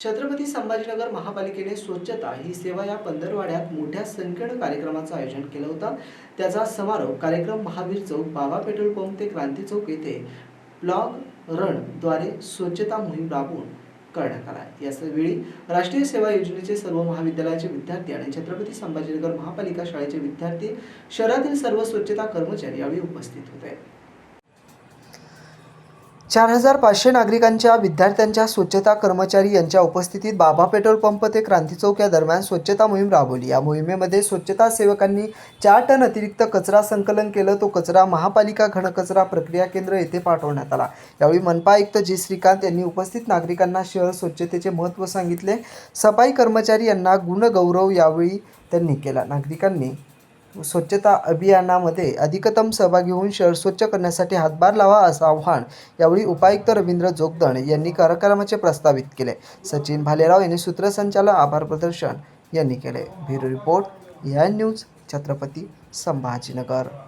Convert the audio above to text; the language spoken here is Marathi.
छत्रपती संभाजीनगर महापालिकेने स्वच्छता ही सेवा या पंधरवाड्यात मोठ्या संख्येनं कार्यक्रमाचं आयोजन केलं होतं. त्याचा समारोप कार्यक्रम महावीर चौक बाबा पेट्रोल पंप ते क्रांती चौक येथे ब्लॉग रनद्वारे स्वच्छता मोहीम राबवून करण्यात आला यावेळी राष्ट्रीय सेवा योजनेचे सर्व महाविद्यालयाचे विद्यार्थी आणि छत्रपती संभाजीनगर महापालिका शाळेचे विद्यार्थी शहरातील सर्व स्वच्छता कर्मचारी यावेळी उपस्थित होते. चार हजार पाचशे नागरिकांच्या विद्यार्थ्यांच्या स्वच्छता कर्मचारी यांच्या उपस्थितीत बाबा पेट्रोल पंप ते क्रांती चौक या दरम्यान स्वच्छता मोहीम राबवली. या मोहिमेमध्ये स्वच्छता सेवकांनी चार टन अतिरिक्त कचरा संकलन केलं. तो कचरा महापालिका घनकचरा प्रक्रिया केंद्र येथे पाठवण्यात आला. यावेळी मनपा आयुक्त जी. श्रीकांत यांनी उपस्थित नागरिकांना शहर स्वच्छतेचे महत्त्व सांगितले. सफाई कर्मचारी यांना गुणगौरव यावेळी त्यांनी केला. नागरिकांनी स्वच्छता अभियानामध्ये अधिकतम सहभागी होऊन शहर स्वच्छ करण्यासाठी हातभार लावा असं आव्हान यावेळी उपायुक्त रवींद्र जोगदण यांनी कार्यक्रमाचे प्रस्तावित केले. सचिन भालेराव यांनी सूत्रसंचालन आभार प्रदर्शन यांनी केले. ब्युरो रिपोर्ट या न्यूज छत्रपती संभाजीनगर.